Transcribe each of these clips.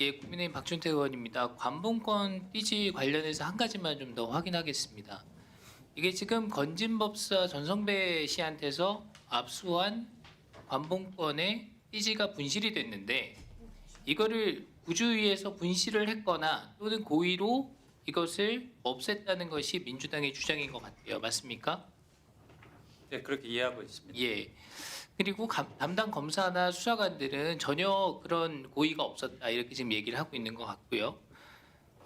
예, 국민의힘 박준태 의원입니다. 관봉권 띠지 관련해서 한 가지만 좀 더 확인하겠습니다. 이게 지금 건진법사 전성배 씨한테서 압수한 관봉권의 띠지가 분실이 됐는데 이거를 구주위에서 분실을 했거나 또는 고의로 이것을 없앴다는 것이 민주당의 주장인 것 같아요. 맞습니까? 네, 그렇게 이해하고 있습니다. 예. 그리고 감- 담당 검사나 수사관들은 전혀 그런 고의가 없었다 이렇게 지금 얘기를 하고 있는 것 같고요.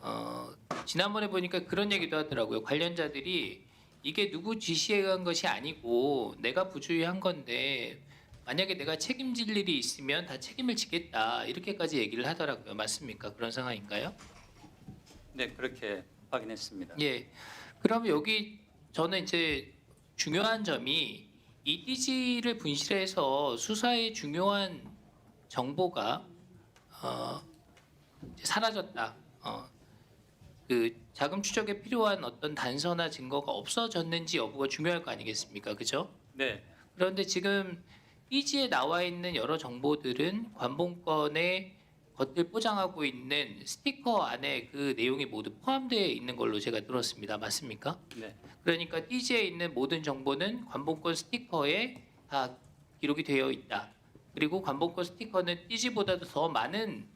어, 지난번에 보니까 그런 얘기도 하더라고요. 관련자들이 이게 누구 지시에 의한 것이 아니고 내가 부주의한 건데 만약에 내가 책임질 일이 있으면 다 책임을 지겠다 이렇게까지 얘기를 하더라고요. 맞습니까? 그런 상황인가요? 네, 그렇게 확인했습니다. 예. 그럼 여기 저는 이제 중요한 점이 이 띠지를 분실해서 수사에 중요한 정보가 어, 사라졌다. 어, 그 자금 추적에 필요한 어떤 단서나 증거가 없어졌는지 여부가 중요할 거 아니겠습니까? 그죠? 네, 그런데 지금 띠지에 나와 있는 여러 정보들은 관봉권의 겉을 포장하고 있는 스티커 안에 그 내용이 모두 포함되어 있는 걸로 제가 들었습니다. 맞습니까? 네, 그러니까 띠지에 있는 모든 정보는 관봉권 스티커에 다 기록이 되어 있다. 그리고 관봉권 스티커는 띠지보다도 더 많은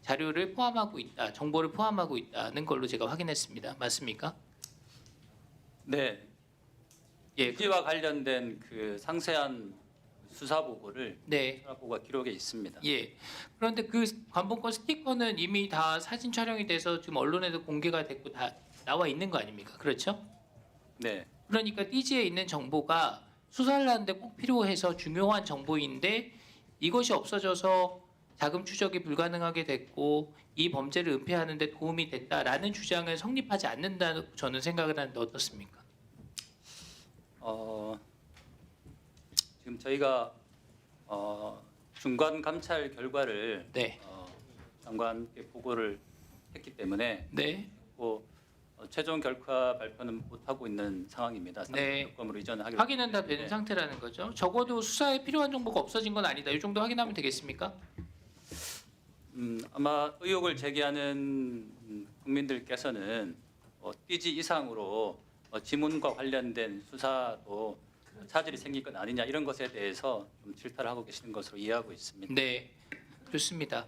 자료를 포함하고 있다. 정보를 포함하고 있다는 걸로 제가 확인했습니다. 맞습니까? 네. 예. 이지와 관련된 그 상세한 수사 보고를 네. 수사 보고가 기록에 있습니다. 예. 그런데 그 관봉권 스티커는 이미 다 사진 촬영이 돼서 지금 언론에도 공개가 됐고 다 나와 있는 거 아닙니까? 그렇죠? 네, 그러니까 띠지에 있는 정보가 수사를 하는데 꼭 필요해서 중요한 정보인데 이것이 없어져서 자금 추적이 불가능하게 됐고 이 범죄를 은폐하는 데 도움이 됐다라는 주장은 성립하지 않는다고 저는 생각을 하는데 어떻습니까? 어, 저희가 어, 중간 감찰 결과를 네. 어, 장관께 보고를 했기 때문에 네. 뭐 어, 최종 결과 발표는 못 하고 있는 상황입니다. 네. 상권으로 이전하기 확인은 다 되는 네. 상태라는 거죠. 적어도 수사에 필요한 정보가 없어진 건 아니다. 이 정도 확인하면 되겠습니까? 음, 아마 의혹을 제기하는 음, 국민들께서는 어, 띠지 이상으로 어, 지문과 관련된 수사도 차질이 생길 것 아니냐 이런 것에 대해서 좀 질타를 하고 계시는 것으로 이해하고 있습니다. 네, 좋습니다.